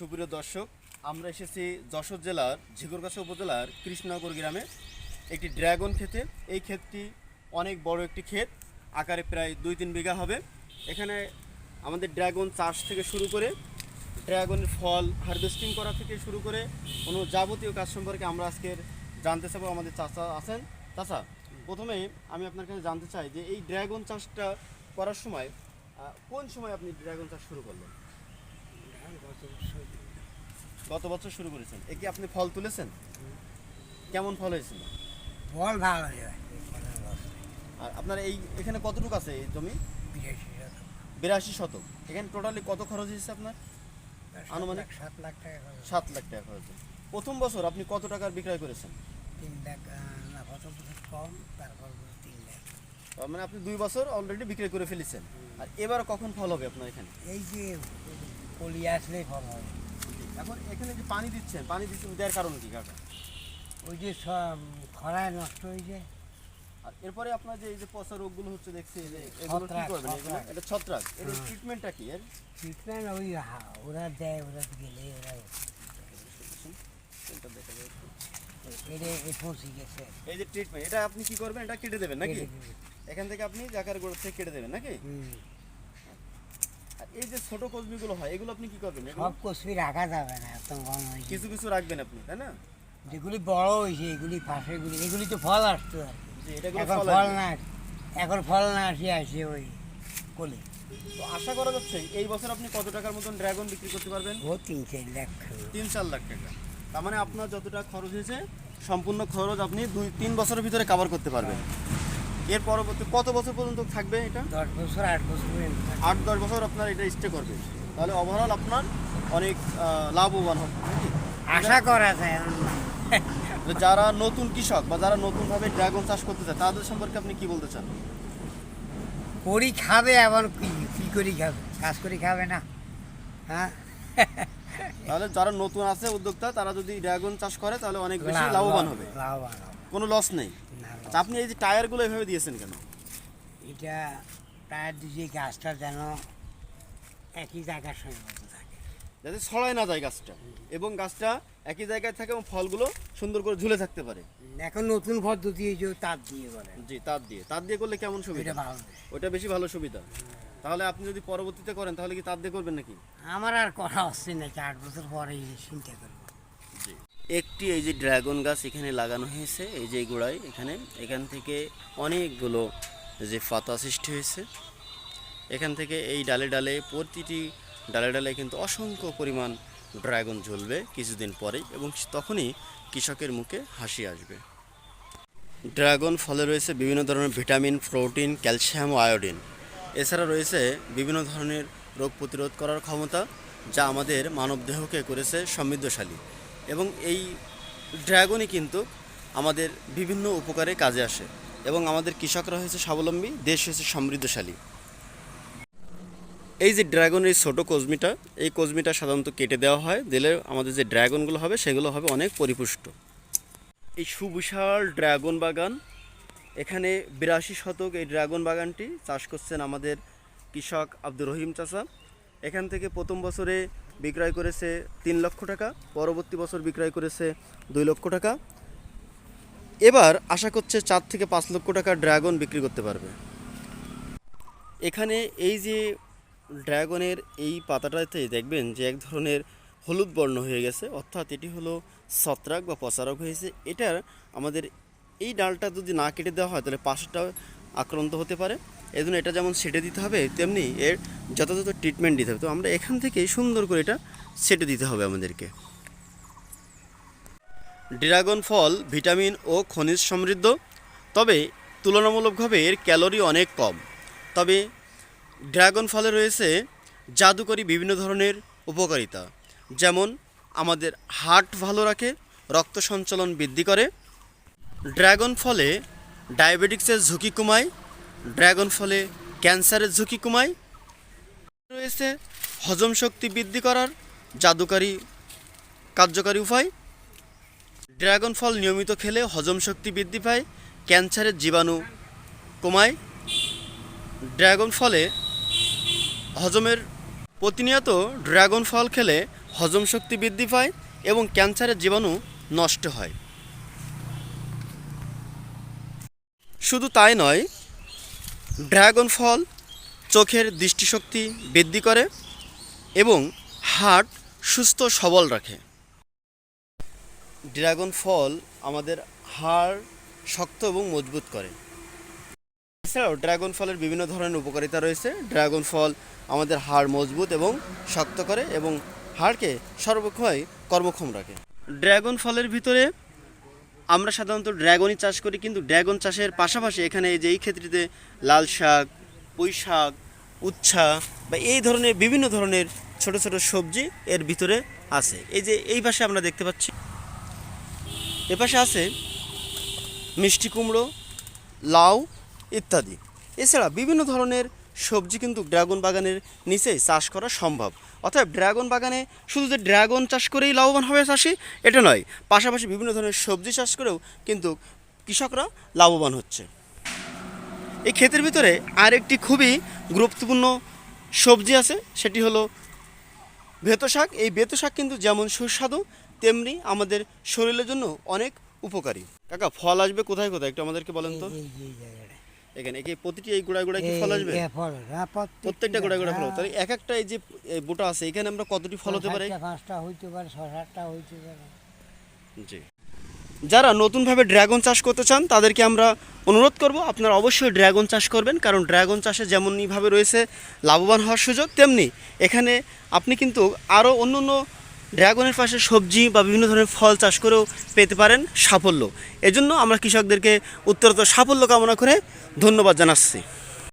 সুপ্রিয় দর্শক, আমরা এসেছি যশোর জেলার ঝিগরগাছা উপজেলার কৃষ্ণনগর গ্রামে একটি ড্রাগন ক্ষেতে। এই ক্ষেতটি অনেক বড় একটি ক্ষেত, আকারে প্রায় দুই তিন বিঘা হবে। এখানে আমাদের ড্রাগন চাষ থেকে শুরু করে ড্রাগনের ফল হারভেস্টিং করা থেকে শুরু করে কোনো যাবতীয় কাজ সম্পর্কে আমরা আজকের জানতে চাবো। আমাদের চাচা আছেন। চাচা প্রথমে আমি আপনার কাছে জানতে চাই যে এই ড্রাগন চাষটা করার সময় কোন সময় আপনি ড্রাগন চাষ শুরু করলেন? গত বছর শুরু করেছেন। এ কি আপনি ফল তুলেছেন? কেমন ফল হয়েছিল? বল ভালো হয় আর আপনার এই এখানে কতটুকু আছে এই জমি? বিরাশি শতক। এখানে টোটালি কত খরচ হয়েছে আপনার? আনুমানিক? সাত লাখ টাকা সাত লাখ টাকা খরচ প্রথম বছর আপনি কত টাকার বিক্রয় করেছেন? তিন লাখ না কত বছর কম তারপর তিন লাখ। মানে আপনি দুই বছর অলরেডি বিক্রয় করে ফেলেছেন। আর এবার কখন ফল হবে আপনার এখানে? এই যে কলি আসলেই ফল হবে। এখন এখানে যে পানি দিচ্ছেন পানি দিচ্ছেন দেওয়ার কারণ কি কাকা? ওই যে খরায় নষ্ট হয়ে যায়। আর এরপরে আপনার যে এই যে পচা রোগগুলো হচ্ছে দেখছি যে এগুলো কি করবেন এগুলো? এটা ছত্রাক। এর হ্যাঁ। ট্রিটমেন্টটা কি এর? ট্রিটমেন্ট ওই ওরা দেয় ওরা গেলে ওরা এটা দেখা যায় এই যে ট্রিটমেন্ট এটা আপনি কি করবেন? এটা কেটে দেবেন নাকি? এখান থেকে আপনি জাকার গোড়া থেকে কেটে দেবেন নাকি? এই যে ছোট কচবিগুলো হয় এগুলো আপনি কি করবেন? সব রাখা যাবে না এত কম হয়েছে কিছু কিছু রাখবেন আপনি তাই না? যেগুলি বড় হয়েছে এগুলি পাশেগুলি এগুলি তো ফল আসতো এখন ফল না এখন ফল না আসে আসে ওই কলি। তো আশা করা যাচ্ছে এই বছর আপনি কত টাকার মতন ড্রাগন বিক্রি করতে পারবেন? ও তিন চার লাখ তিন চার লাখ টাকা। তার মানে আপনার যতটা খরচ হয়েছে সম্পূর্ণ খরচ আপনি দুই তিন বছরের ভিতরে কভার করতে পারবেন। এর পরবর্তী কত বছর পর্যন্ত থাকবে এটা? দশ বছর আট বছর পর্যন্ত আট দশ বছর আপনার এটা স্টে করবে। তাহলে ওভারঅল আপনার অনেক লাভবান হবে আশা করা যায় যারা নতুন কৃষক বা যারা নতুনভাবে ড্রাগন চাষ করতে চায় তাদের সম্পর্কে আপনি কি বলতে চান? করি খাবে আবার কি কি করি খাবে? চাষ করি খাবে না। হ্যাঁ? তাহলে যারা নতুন আছে উদ্যোক্তা তারা যদি ড্রাগন চাষ করে তাহলে অনেক বেশি লাভবান হবে। লাভবান কোনো লস নেই। আচ্ছা, আপনি এই যে টায়ারগুলো এভাবে দিয়েছেন কেন? এটা টায়ার দিয়ে গাছটা যেন একই জায়গার সঙ্গে থাকে। যাতে ছড়ায় না যায় গাছটা এবং গাছটা একই জায়গায় থাকে এবং ফলগুলো সুন্দর করে ঝুলে থাকতে পারে। এখন নতুন পদ্ধতি এই যে তার দিয়ে করে জি তার দিয়ে। তার দিয়ে করলে কেমন সুবিধা? ভালো বেশ। ভালো সুবিধা। তাহলে আপনি যদি পরবর্তীতে করেন তাহলে কি তার দিয়ে করবেন নাকি? আমার আর করা হচ্ছে না আট বছর পরে চিন্তা করব। একটি এই যে ড্রাগন গাছ এখানে লাগানো হয়েছে, এই যে গোড়ায় এখানে, এখান থেকে অনেকগুলো যে পাতা সৃষ্টি হয়েছে। এখান থেকে এই ডালে ডালে প্রতিটি ডালে ডালে কিন্তু অসংখ্য পরিমাণ ড্রাগন ঝুলবে কিছুদিন পরেই এবং তখনই কৃষকের মুখে হাসি আসবে। ড্রাগন ফলে রয়েছে বিভিন্ন ধরনের ভিটামিন, প্রোটিন, ক্যালসিয়াম ও আয়োডিন। এছাড়া রয়েছে বিভিন্ন ধরনের রোগ প্রতিরোধ করার ক্ষমতা যা আমাদের মানবদেহকে করেছে সমৃদ্ধশালী। এবং এই ড্রাগনই কিন্তু আমাদের বিভিন্ন উপকারে কাজে আসে এবং আমাদের কৃষকরা হয়েছে স্বাবলম্বী, দেশ হয়েছে সমৃদ্ধশালী। এই যে ড্রাগনের ছোটো কজমিটা, এই কজমিটা সাধারণত কেটে দেওয়া হয়, দিলে আমাদের যে ড্রাগনগুলো হবে, সেগুলো হবে অনেক পরিপুষ্ট। এই সুবিশাল ড্রাগন বাগান, এখানে বিরাশি শতক এই ড্রাগন বাগানটি চাষ করছেন আমাদের কৃষক আব্দুর রহিম চাচা। এখান থেকে প্রথম বছরে বিক্রয় করেছে তিন লক্ষ টাকা, পরবর্তী বছর বিক্রয় করেছে দুই লক্ষ টাকা। এবার আশা করছে চার থেকে পাঁচ লক্ষ টাকা ড্রাগন বিক্রি করতে পারবে। এখানে এই যে ড্রাগনের এই পাতাটাতে দেখবেন যে এক ধরনের হলুদ বর্ণ হয়ে গেছে, অর্থাৎ এটি হলো ছত্রাক বা পচারক হয়েছে। এটার আমাদের এই ডালটা যদি না কেটে দেওয়া হয় তাহলে পাশেরটা আক্রান্ত হতে পারে। এই জন্য এটা যেমন সেটে দিতে হবে, তেমনি এর যথাযথ ট্রিটমেন্ট দিতে হবে। তো আমরা এখান থেকেই সুন্দর করে এটা সেটে দিতে হবে আমাদেরকে। ড্রাগন ফল, ভিটামিন ও খনিজ সমৃদ্ধ। তবে তুলনামূলকভাবে এর ক্যালোরি অনেক কম। তবে ড্রাগন ফলে রয়েছে জাদুকরী বিভিন্ন ধরনের উপকারিতা। যেমন আমাদের হার্ট ভালো রাখে, রক্ত সঞ্চালন বৃদ্ধি করে। ড্রাগন ফলে ডায়াবেটিক্সের ঝুঁকি কমায় ড্রাগন ফলে ক্যান্সারের ঝুঁকি কমায়। রয়েছে হজম শক্তি বৃদ্ধি করার জাদুকারী, কার্যকারী উপায়। ড্রাগন ফল নিয়মিত খেলে হজম শক্তি বৃদ্ধি পায়, ক্যান্সারের জীবাণু কমায়। ড্রাগন ফলে হজমের প্রতিনিয়ত ড্রাগন ফল খেলে হজম শক্তি বৃদ্ধি পায় এবং ক্যান্সারের জীবাণু নষ্ট হয়। শুধু তাই নয় ড্রাগন ফল চোখের দৃষ্টিশক্তি বৃদ্ধি করে এবং হার্ট সুস্থ সবল রাখে। ড্রাগন ফল আমাদের হাড় শক্ত এবং মজবুত করে। এছাড়াও ড্রাগন ফলের বিভিন্ন ধরনের উপকারিতা রয়েছে। ড্রাগন ফল আমাদের হাড় মজবুত এবং শক্ত করে এবং হাড়কে সর্বক্ষয় কর্মক্ষম রাখে। ড্রাগন ফলের ভিতরে আমরা সাধারণত ড্রাগনই চাষ করি, কিন্তু ড্রাগন চাষের পাশাপাশি এখানে যে এই ক্ষেত্রে লাল শাক, পুঁই শাক, উচ্ছা বা এই ধরনের বিভিন্ন ধরনের ছোট ছোট সবজি এর ভিতরে আছে। এই যে এই পাশে আমরা দেখতে পাচ্ছি, এ পাশে আছে মিষ্টি কুমড়ো, লাউ ইত্যাদি। এছাড়া বিভিন্ন ধরনের সবজি কিন্তু ড্রাগন বাগানের নিচে চাষ করা সম্ভব। অর্থাৎ ড্রাগন বাগানে শুধু যে ড্রাগন চাষ করেই লাভবান হবে চাষি, এটা নয়, পাশাপাশি বিভিন্ন ধরনের সবজি চাষ করেও কিন্তু কৃষকরা লাভবান হচ্ছে। এই ক্ষেতের ভিতরে আরেকটি খুবই গুরুত্বপূর্ণ সবজি আছে, সেটি হলো বেতো শাক। এই বেতো শাক কিন্তু যেমন সুস্বাদু, তেমনি আমাদের শরীরের জন্য অনেক উপকারী। কাকা, ফল আসবে কোথায় কোথায়? একটু আমাদেরকে বলেন তো এই যে এই জায়গাটা। এখানে কি প্রতিটি এই গোড়ায় গোড়ায় কি ফল আসবে? হ্যাঁ, প্রত্যেকটা গোড়ায় গোড়ায় ফল হ্যাঁ, তাহলে এক একটা এই যে এই বোটা আছে এখানে আমরা কতটি ফল হতে পারে? পাঁচটা হইতে পারে ছ সাতটা হইতে পারে। জি। যারা নতুনভাবে ড্রাগন চাষ করতে চান তাদেরকে আমরা অনুরোধ করব আপনারা অবশ্যই ড্রাগন চাষ করবেন কারণ ড্রাগন চাষে যেমনইভাবে রয়েছে লাভবান হওয়ার সুযোগ তেমনি এখানে আপনি কিন্তু আরও অন্য অন্য ড্রাগনের পাশে সবজি বা বিভিন্ন ধরনের ফল চাষ করেও পেতে পারেন সাফল্য। এজন্য আমরা কৃষকদেরকে উত্তরত সাফল্য কামনা করে ধন্যবাদ জানাচ্ছি।